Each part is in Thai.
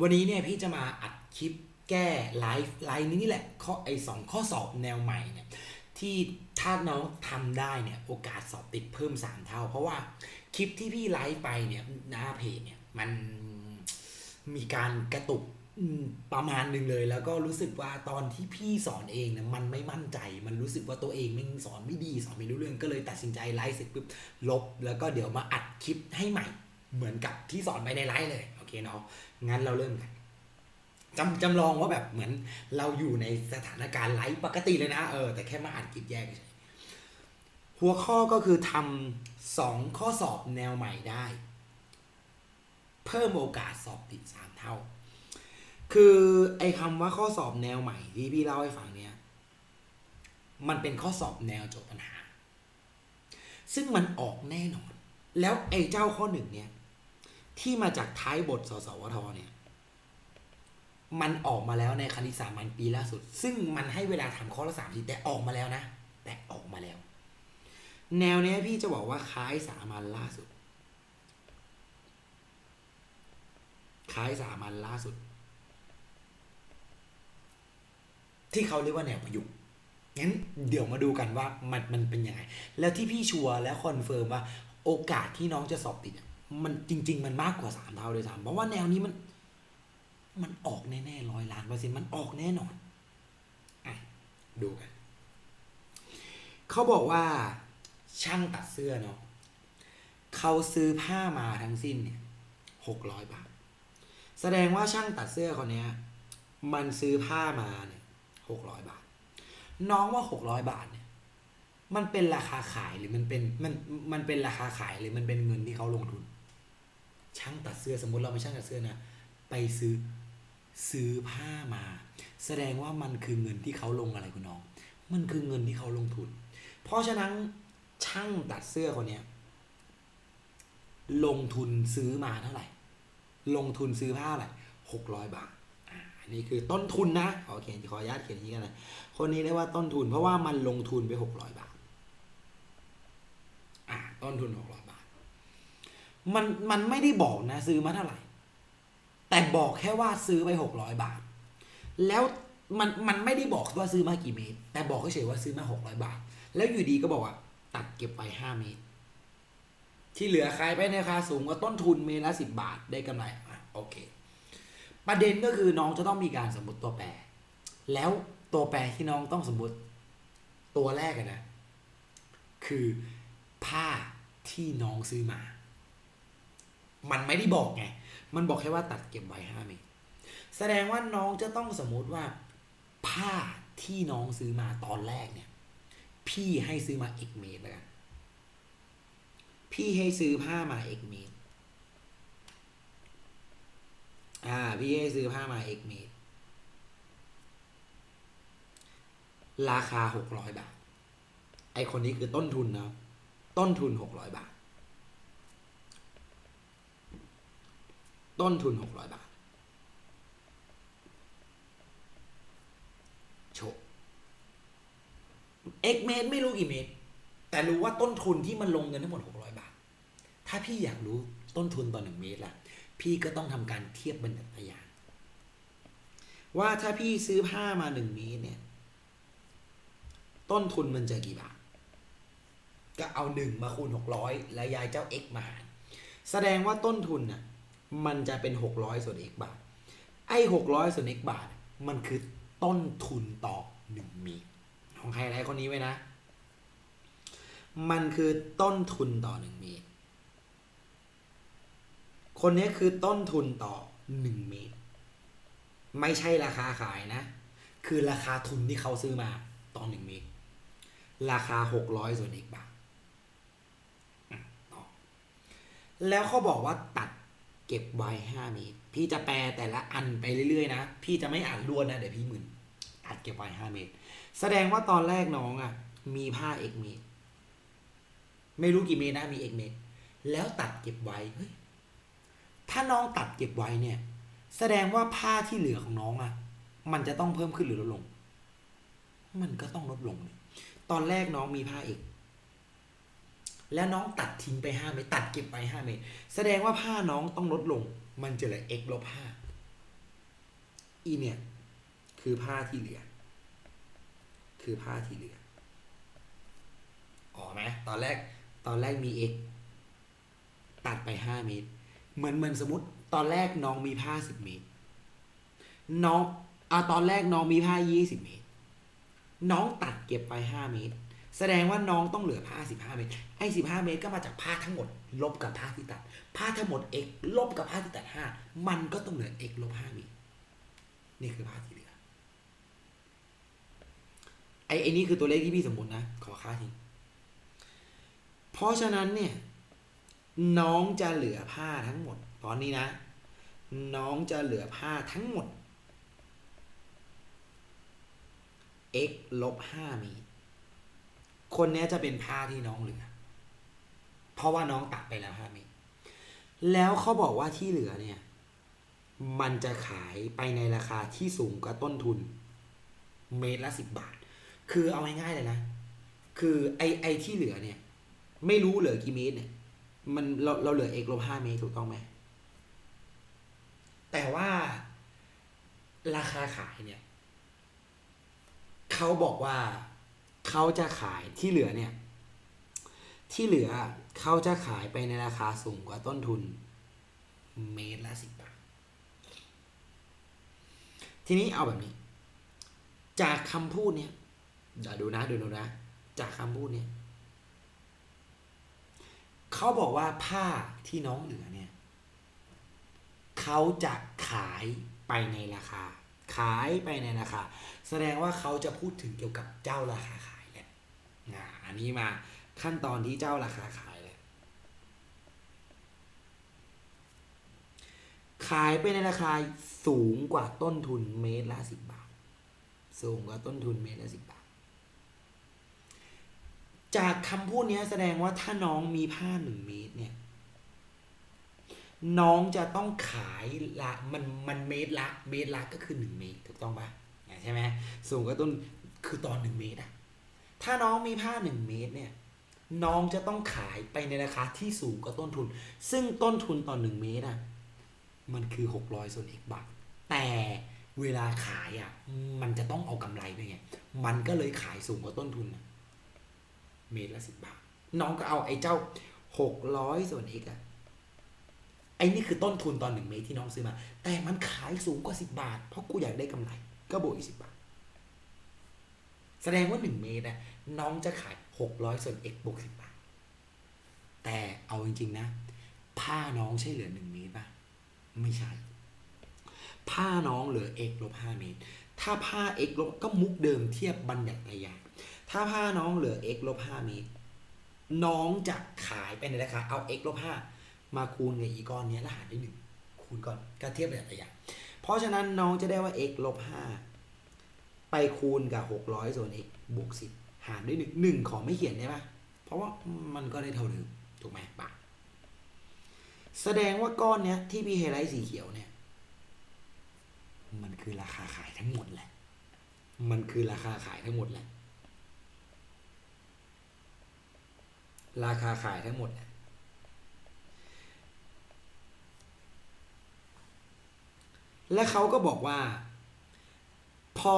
วันนี้เนี่ยพี่จะมาอัดคลิปแก้ไลฟ์ไลฟ์นี้นี่แหละข้อไอสองข้อสอบแนวใหม่เนี่ยที่ถ้าน้องทำได้เนี่ยโอกาสสอบติดเพิ่ม 3 เท่า เพราะว่าคลิปที่พี่ไลฟ์ไปเนี่ยหน้าเพจเนี่ยมันมีการกระตุกประมาณหนึ่งเลย แล้วก็รู้สึกว่าตอนที่พี่สอนเองเนี่ยมันไม่มั่นใจ มันรู้สึกว่าตัวเองไม่สอนไม่ดีสอนไม่รู้เรื่องก็เลยตัดสินใจไลฟ์เสร็จปุ๊บลบ แล้วก็เดี๋ยวมาอัดคลิปให้ใหม่เหมือนกับที่สอนไปในไลฟ์เลย เคเนาะงั้นเราเริ่มกันจำจำลองว่าแบบเหมือนเราอยู่ในสถานการณ์ไลฟ์ปกติเลยนะเออแต่แค่มาอัดคลิปแยกเฉยหัวข้อก็คือทำสองข้อสอบแนวใหม่ได้ เพิ่มโอกาสสอบติดสามเท่า คือไอ้คำว่าข้อสอบแนวใหม่ที่พี่เล่าให้ฟังเนี่ยมันเป็นข้อสอบแนวโจทย์ปัญหา ซึ่งมันออกแน่นอน แล้วไอ้เจ้าข้อหนึ่งเนี่ย ที่มาจากท้ายบทสสวทเนี่ยมันออกมาแล้วในคณิตสามัญปีล่าสุด ซึ่งมันให้เวลาทำข้อละสามทีแต่ออกมาแล้วนะ แต่ออกมาแล้ว แนวเนี้ยพี่จะบอกว่าคล้ายสามัญล่าสุด คล้ายสามัญล่าสุด ที่เขาเรียกว่าแนวประยุกต์งั้นเดี๋ยวมาดูกันว่ามันมันเป็นยังไง แล้วที่พี่ชัวร์และคอนเฟิร์มว่าโอกาสที่น้องจะสอบติด มันจริง ๆ มันมากกว่าสามเท่าเลยสามเพราะว่าแนวนี้มัน มันออกแน่ๆร้อยล้านเปอร์เซ็นต์มันออกแน่นอนอะดูกันเขาบอกว่าช่างตัดเสื้อเนาะเขาซื้อผ้ามาทั้งสิ้นเนี่ยหกร้อยบาท แสดงว่าช่างตัดเสื้อคนนี้มันซื้อผ้ามาเนี่ยหกร้อยบาท น้องว่าหกร้อยบาทเนี่ย มันเป็นราคาขายหรือมันเป็นมันมันเป็นราคาขายหรือมันเป็นเงินที่เขาลงทุน ช่างตัดเสื้อสมมติเราเป็นช่างตัดเสื้อนะไปซื้อซื้อผ้ามา แสดงว่ามันคือเงินที่เขาลงอะไรคุณน้อง มันคือเงินที่เขาลงทุน เพราะฉะนั้นช่างตัดเสื้อคนนี้ลงทุนซื้อมาเท่าไหร่ ลงทุนซื้อผ้าอะไรหกร้อยบาทอันนี้คือต้นทุนนะขอเขียนขออนุญาตเขียนอย่างนี้กันนะคนนี้เรียกว่าต้นทุน เพราะว่ามันลงทุนไปหกร้อยบาท อ่า ต้นทุนหกร้อย มันมันไม่ได้บอกนะ ซื้อมาเท่าไหร่ แต่บอกแค่ว่าซื้อไปหกร้อยบาท แล้วมันมันไม่ได้บอกว่าซื้อมากี่เมตร แต่บอกเฉยๆว่าซื้อมาหกร้อยบาท แล้วอยู่ดีก็บอกว่า ตัดเก็บไว้ห้าเมตร ที่เหลือขายไปในราคาสูงกว่าต้นทุนเมตรละสิบบาทได้กำไรอะโอเค ประเด็นก็คือน้องจะต้องมีการสมมติตัวแปร แล้วตัวแปรที่น้องต้องสมมติตัวแรกนะ คือผ้าที่น้องซื้อมา มันไม่ได้บอกไง มันบอกแค่ว่าตัดเก็บไว้ห้าเมตร แสดงว่าน้องจะต้องสมมติว่า ผ้าที่น้องซื้อมาตอนแรกเนี่ย พี่ให้ซื้อมาเอกเมตรแล้วกัน พี่ให้ซื้อผ้ามาเอกเมตร อ่า พี่ให้ซื้อผ้ามาเอกเมตร ราคาหกร้อยบาท ไอคนนี้คือต้นทุนนะ ต้นทุนหกร้อยบาท ต้นทุนหกร้อยบาทโชว์เอ็กเมตรไม่รู้กี่เมตร แต่รู้ว่าต้นทุนที่มันลงเงินทั้งหมดหกร้อยบาท ถ้าพี่อยากรู้ต้นทุนต่อหนึ่งเมตรล่ะ พี่ก็ต้องทำการเทียบบัญญัติพยานว่าถ้าพี่ซื้อผ้ามาหนึ่งเมตรเนี่ย ต้นทุนมันจะกี่บาท ก็เอาหนึ่งมาคูณหกร้อยแล้วยายเจ้า x มาหาร แสดงว่าต้นทุนน่ะ มันจะเป็นหกร้อยส่วน x บาท ไอ้หกร้อยส่วน x บาท มันคือต้นทุนต่อหนึ่งมตรของใครไรคนนี้ไว้นะ มันคือต้นทุนต่อหนึ่งเมตรคนนี้คือต้นทุนต่อหนึ่งเมตรไม่ใช่ราคาขายนะ คือราคาทุนที่เขาซื้อมาต่อหนึ่งเมตรราคาหกร้อยส่วนอีกบาทแล้วเขาบอกว่าตัด เก็บไว้ห้าเมตร พี่จะแปลแต่ละอันไปเรื่อยๆ นะ พี่จะไม่อ่านรวนนะเดี๋ยวพี่มึนตัดเก็บไว้ห้าเมตร แสดงว่าตอนแรกน้องอะ มีผ้าเอกเมตร ไม่รู้กี่เมตรนะมีเอกเมตร แล้วตัดเก็บไว้เฮ้ยถ้าน้องตัดเก็บไว้เนี่ย แสดงว่าผ้าที่เหลือของน้องอะ มันจะต้องเพิ่มขึ้นหรือลดลง มันก็ต้องลดลงเลยตอนแรกน้องมีผ้าเอก แล้วน้องตัดทิ้งไปห้าเมตร ตัดเก็บไปห้าเมตร แสดงว่าผ้าน้องต้องลดลง มันจะเหลือ x ลบห้าอีเนี่ย คือผ้าที่เหลือ คือผ้าที่เหลืออ๋อไหมตอนแรก ตอนแรกมี x ตัดไปห้าเมตร เหมือนเหมือนสมมติ ตอนแรกน้องมีผ้าสิบเมตร น้องอ่าตอนแรกน้องมีผ้ายี่สิบเมตร น้องตัดเก็บไปห้าเมตร แสดงว่าน้องต้องเหลือผ้าสิบห้าเมตร ไอ้สิบห้าเมตรก็มาจากผ้าทั้งหมด ลบกับผ้าที่ตัด ผ้าทั้งหมด x ลบกับผ้าที่ตัดห้ามันก็ต้องเหลือ x ลบห้าเมตร นี่คือผ้าที่เหลือ ไอ้ไอ้นี่คือตัวเลขที่พี่สมมตินะ ขอค่าทิ้ง เพราะฉะนั้นเนี่ย น้องจะเหลือผ้าทั้งหมด ตอนนี้นะ น้องจะเหลือผ้าทั้งหมด x ลบห้าเมตร คนนี้จะเป็นผ้าที่น้องเหลือ เพราะว่าน้องตัดไปแล้วห้าเมตร แล้วเขาบอกว่าที่เหลือเนี่ย มันจะขายไปในราคาที่สูงกว่าต้นทุน เมตรละสิบบาท คือเอาง่ายๆเลยนะ คือไอไอที่เหลือเนี่ย ไม่รู้เหลือกี่เมตรเนี่ย มันเราเราเหลือ x ลบห้าเมตรถูกต้องไหม แต่ว่าราคาขายเนี่ย เขาบอกว่า เขาจะขายที่เหลือเนี่ย ที่เหลือเขาจะขายไปในราคาสูงกว่าต้นทุน เมตรละสิบบาท ทีนี้เอาแบบนี้ จากคำพูดเนี่ยเดี๋ยวดูนะดูดูนะ จากคำพูดเนี่ยเขาบอกว่าผ้าที่น้องเหลือเนี่ยเขาจะขายไปในราคา ขายไปในราคา แสดงว่าเขาจะพูดถึงเกี่ยวกับเจ้าราคาขายแหละ อันนี้มาขั้นตอนที่เจ้าราคาขายแหละขายไปในราคาสูงกว่าต้นทุนเมตรละสิบบาท สูงกว่าต้นทุนเมตรละสิบบาท จากคำพูดนี้แสดงว่าถ้าน้องมีผ้าหนึ่งเมตรเนี่ย น้องจะต้องขายละมันมันเมตรละเมตรละก็คือหนึ่งเมตรถูกต้องปะใช่ไหมสูงกว่าต้นคือตอนหนึ่งเมตรอะ ถ้าน้องมีผ้าหนึ่งเมตรเนี่ยน้องจะต้องขายไปในราคาที่สูงกว่าต้นทุน ซึ่งต้นทุนต่อหนึ่งเมตรอะมันคือหกร้อยส่วนเอกบาทแต่เวลาขายอะมันจะต้องเอากำไรด้วยไงมันก็เลยขายสูงกว่าต้นทุนเมตรละสิบบาท น้องก็เอาไอ้เจ้าหกร้อยส่วนเอกอะไอ้นี่คือต้นทุนตอนหนึ่งเมตรที่น้องซื้อมา แต่มันขายสูงกว่าสิบบาท เพราะกูอยากได้กำไร ก็บวกอีกสิบบาท แสดงว่าหนึ่งเมตรนะน้องจะขายหกร้อยส่วน x บวกสิบบาท แต่เอาจริง ๆ นะ ผ้าน้องใช่เหลือหนึ่งเมตรปะไม่ใช่ ผ้าน้องเหลือ x ลบห้าเมตร ถ้าผ้า x ลบก็มุกเดิมเทียบบัญญัติระยะ ถ้าผ้าน้องเหลือ x ลบห้าเมตร น้องจะขายไปในราคาเอา x ลบห้ามาคูณกับอีก้อนนี้แล้วหารด้วยหนึ่งคูณก่อนก็เทียบบัญญัติระยะ เพราะฉะนั้นน้องจะได้ว่า x ลบห้า ไปคูณกับหกร้อยส่วน x บวกสิบหารด้วยหนึ่งหนึ่งขอไม่เขียนได้ปะเพราะว่ามันก็ได้เท่าเดิมถูกไหมปะแสดงว่าก้อนเนี้ยที่พี่ไฮไลท์สีเขียวเนี่ย มันคือราคาขายทั้งหมดแหละ มันคือราคาขายทั้งหมดแหละ ราคาขายทั้งหมดแหละและเขาก็บอกว่า พอ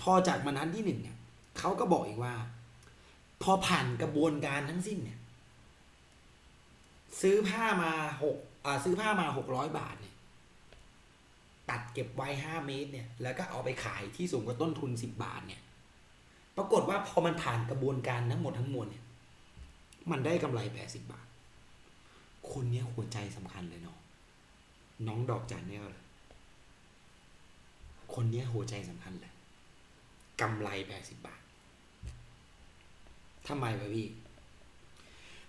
พอจากบรรทัดที่หนึ่งเนี่ยเขาก็บอกอีกว่า พอผ่านกระบวนการทั้งสิ้นเนี่ย ซื้อผ้ามาหกอ่าซื้อผ้ามาหกร้อยบาทเนี่ย ตัดเก็บไว้ห้าเมตรเนี่ย แล้วก็เอาไปขายที่สูงกว่าต้นทุนสิบบาทเนี่ย ปรากฏว่าพอมันผ่านกระบวนการทั้งหมดทั้งมวลเนี่ย มันได้กำไรแปดสิบบาท คนเนี้ยหัวใจสำคัญเลยเนาะน้องดอกจันเนี่ยเลย คนเนี้ยหัวใจสำคัญเลยกำไรแปดสิบบาททำไมวะพี่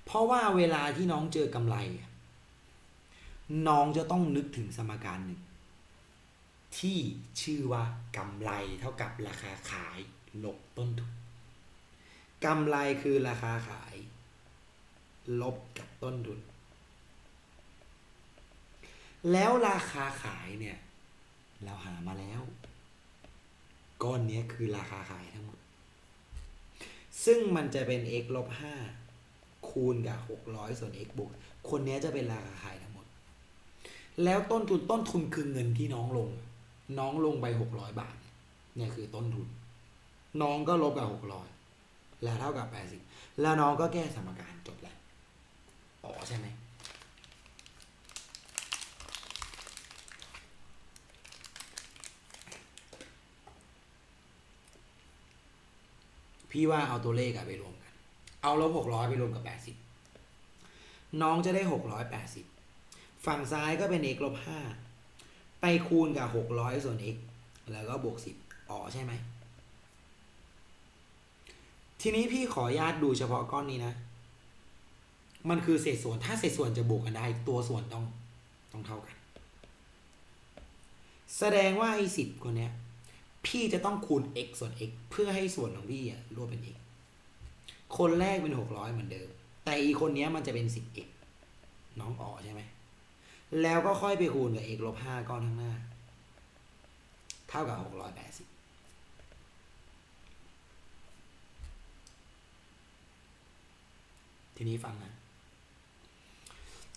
เพราะว่าเวลาที่น้องเจอกำไร น้องจะต้องนึกถึงสมการหนึ่ง ที่ชื่อว่ากำไรเท่ากับราคาขายลบต้นทุนกำไรคือราคาขาย ลบกับต้นทุน แล้วราคาขายเนี่ย เราหามาแล้ว ก้อนนี้คือราคาขายทั้งหมด ซึ่งมันจะเป็น x ลบห้าคูณกับหกร้อยส่วน x บวก คนนี้จะเป็นราคาขายทั้งหมด แล้วต้นทุนต้นทุนคือเงินที่น้องลง น้องลงไปหกร้อยบาท เนี่ยคือต้นทุน น้องก็ลบกับหกร้อยแล้วเท่ากับแปดสิบแล้วน้องก็แก้สมการจบแล้ว อ๋อใช่ไหม พี่ว่าเอาตัวเลขอะไปรวมกัน เอาลบหกร้อยไปรวมกับแปดสิบน้องจะได้หกร้อยแปดสิบฝั่งซ้ายก็เป็น x ลบห้าไปคูณกับหกร้อยส่วน x แล้วก็บวกสิบอ๋อใช่ไหม ทีนี้พี่ขออนุญาตดูเฉพาะก้อนนี้นะ มันคือเศษส่วนถ้าเศษส่วนจะบวกกันได้ ตัวส่วนต้องต้องเท่ากัน แสดงว่าไอ้สิบคนเนี้ย พี่จะต้องคูณ x ส่วน x เพื่อให้ส่วนของพี่อะรวมเป็น x คนแรกเป็นหกร้อยเหมือนเดิม แต่อีคนนี้มันจะเป็นสิบ x น้องอ๋อใช่ไหม แล้วก็ค่อยไปคูณกับ x ลบห้าก้อนข้างหน้า เท่ากับหกร้อยแปดสิบทีนี้ฟังนะ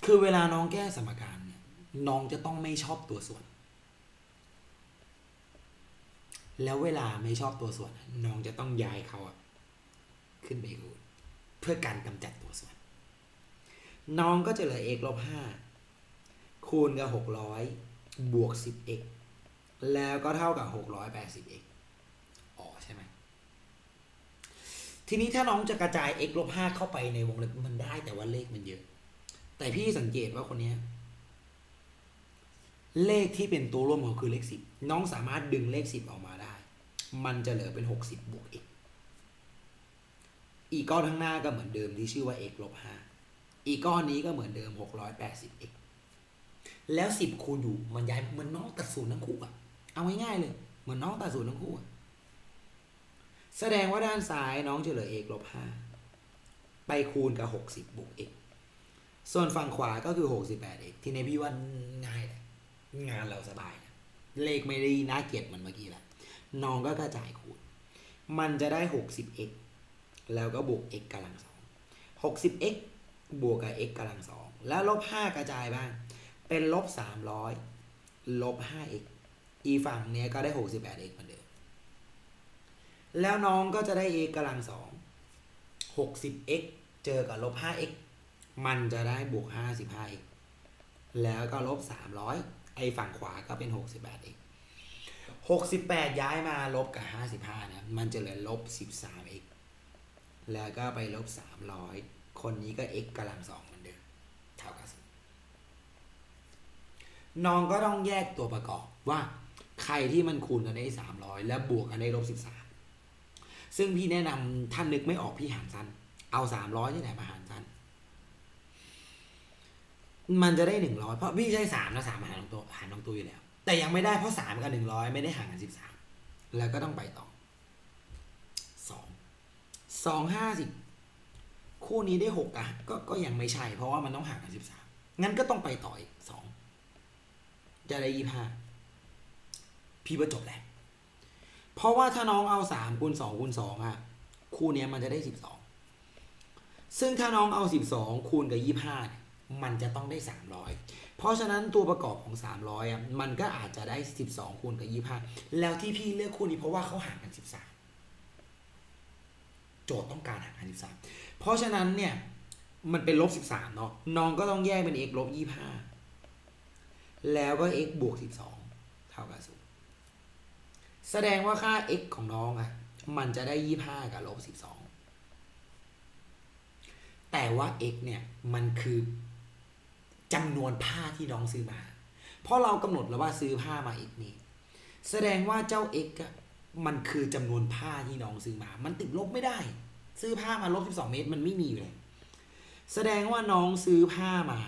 คือเวลาน้องแก้สมการเนี่ย น้องจะต้องไม่ชอบตัวส่วน แล้วเวลาไม่ชอบตัวส่วน น้องจะต้องย้ายเขาอะขึ้นไปคูณเพื่อการกำจัดตัวส่วน น้องก็จะเหลือ x ลบห้าคูณกับหกร้อยบวกสิบ x แล้วก็เท่ากับหกร้อยแปดสิบ x อ๋อใช่ไหมทีนี้ถ้าน้องจะกระจาย x ลบห้าเข้าไปในวงเล็บมันได้แต่ว่าเลขมันเยอะ แต่พี่สังเกตว่าคนนี้ เลขที่เป็นตัวร่วมของเขาคือเลขสิบน้องสามารถดึงเลขสิบออกมาได้ มันจะเหลือเป็นหกสิบบวก x อีกก้อนข้างหน้าก็เหมือนเดิมที่ชื่อว่า x ลบห้าอีกก้อนนี้ก็เหมือนเดิมหกร้อยแปดสิบ x แล้วสิบคูณอยู่มันย้ายเหมือนน้องตัดศูนย์ทั้งคู่อะเอาง่ายๆเลย เหมือนน้องตัดศูนย์ทั้งคู่อะแสดงว่าด้านซ้ายน้องจะเหลือ x ลบห้าไปคูณกับหกสิบบวก x ส่วนฝั่งขวาก็คือหกสิบแปด x ทีนี้พี่ว่า งานเราสบาย เลขไม่ได้น่าเกลียดเหมือนเมื่อกี้แหละน้องก็กระจายคูณ มันจะได้หกสิบ x แล้วก็บวก x กำลังสองหกสิบ x บวกกับ x กำลังสองแล้วลบห้ากระจายบ้าง เป็นลบสามร้อยลบห้า x อีฝั่งเนี้ยก็ได้หกสิบแปด x เหมือนเดิม แล้วน้องก็จะได้ x กำลังสองหกสิบ x เจอกับลบห้า x มันจะได้บวกห้าสิบห้า x แล้วก็ลบสามร้อย ไอ้ฝั่งขวาก็เป็นหกสิบแปด x หกสิบแปดย้ายมาลบกับห้าสิบห้านะ มันจะเหลือลบสิบสาม x แล้วก็ไปลบสามร้อยคนนี้ก็ x กำลังสองเหมือนเดิมเท่ากับศูนย์น้องก็ต้องแยกตัวประกอบว่าใครที่มันคูณกันได้สามร้อยแล้วบวกกันได้ลบสิบสามซึ่งพี่แนะนำท่านนึกไม่ออกพี่หารสั้น เอาสามร้อยนี่แหละมาหารสั้นมันจะได้หนึ่งร้อยเพราะพี่ใช้สามนะสามหาร ตัวหารลงตัวอยู่แล้ว แต่ยังไม่ได้เพราะสามกับหนึ่งร้อยไม่ได้ห่างกันสิบสามแล้วก็ต้องไปต่อสองสองห้าสิบคู่นี้ได้หกอะก็ก็ยังไม่ใช่ เพราะว่ามันต้องห่างกันสิบสามงั้นก็ต้องไปต่ออีกสองจะได้ยี่ห้าพี่ว่าจบแล้วเพราะว่าถ้าน้องเอาสามคูณสองคูณสองอะคู่นี้มันจะได้สิบสองซึ่งถ้าน้องเอาสิบสองคูณกับยี่ห้ามันจะต้องได้สามร้อย เพราะฉะนั้นตัวประกอบของสามร้อยอะมันก็อาจจะได้สิบสองคูณกับยี่ห้าแล้วที่พี่เลือกคู่นี้เพราะว่าเขาห่างกันสิบสามโจทย์ต้องการห่างกันสิบสามเพราะฉะนั้นเนี่ยมันเป็นลบสิบสามเนาะน้องก็ต้องแยกเป็น x ลบยี่ห้าแล้วก็ x บวกสิบสองเท่ากับศูนย์แสดงว่าค่า x ของน้องอะมันจะได้ยี่ห้ากับลบสิบสองแต่ว่า x เนี่ย มันคือ จำนวนผ้าที่น้องซื้อมา เพราะเรากำหนดแล้วว่าซื้อผ้ามา x นี้แสดงว่าเจ้า x มันคือจำนวนผ้าที่น้องซื้อมา มันติดลบไม่ได้ ซื้อผ้ามาลบสิบองเมตร มันไม่มีอยู่เลยแสดงว่าน้องซื้อผ้ามา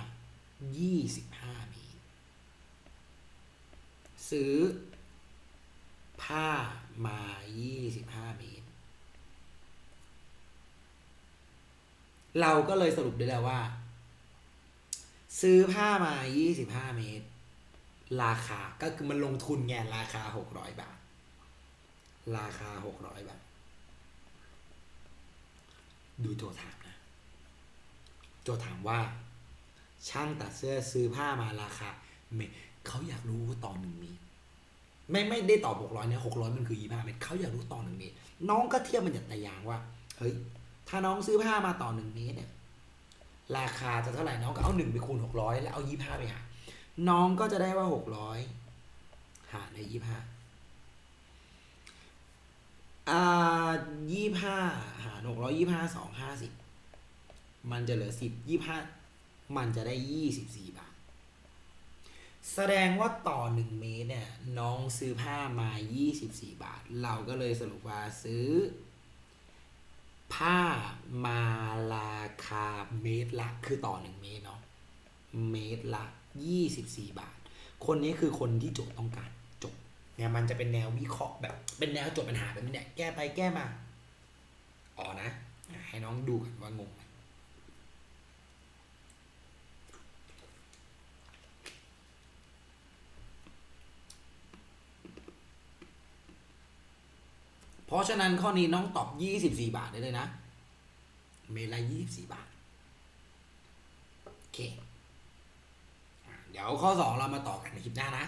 ยี่สิบห้าเมตร ซื้อ ผ้ามายี่สิบห้าเมตร เราก็เลยสรุปได้แล้วว่า ซื้อผ้ามายี่สิบห้าเมตร ราคาก็คือมันลงทุนไงราคาหกร้อยบาท ราคาหกร้อยบาท ดูโจถามนะ โจถามว่า ช่างตัดเสื้อซื้อผ้ามาราคาเมตรเขาอยากรู้ว่าต่อหนึ่งเมตรไม่ไม่ได้ตอบหกร้อยเนี่ยหกร้อยมันคือยี่ห้าเมตรเขาอยากรู้ต่อหนึ่งเมตร น้องก็เทียบมันจากตายางว่า เฮ้ย ถ้าน้องซื้อผ้ามาต่อหนึ่งเมตรเนี่ย ราคาจะเท่าไหร่น้องก็เอาหนึ่งไปคูณหกร้อยแล้วเอายี่ห้าไปหารน้องก็จะได้ว่าหกร้อยหารในยี่ห้าอ่ายี่ห้าหารหกร้อยยี่ห้าสองห้าสิบมันจะเหลือสิบยี่ห้ามันจะได้ยี่สิบสี่บาท แสดงว่าต่อหนึ่งเมตรเนี่ย น้องซื้อผ้ามา 24 บาท เราก็เลยสรุปว่าซื้อ ผ้ามาราคาเมตรละคือต่อหนึ่งเมตรเนาะเมตรละ 24 บาท คนนี้คือคนที่โจทย์ต้องการจบเนี่ยมันจะเป็นแนววิเคราะห์แบบ เป็นแนวโจทย์ปัญหาแบบนี้เนี่ยแก้ไปแก้มาอ๋อนะอะให้น้องดูกันว่างงไหม เพราะฉะนั้นข้อนี้น้องตอบ 24 บาทได้เลยนะ เมตรละ24 บาท โอเค เดี๋ยวข้อ 2 เรามาต่อกันในคลิปหน้านะ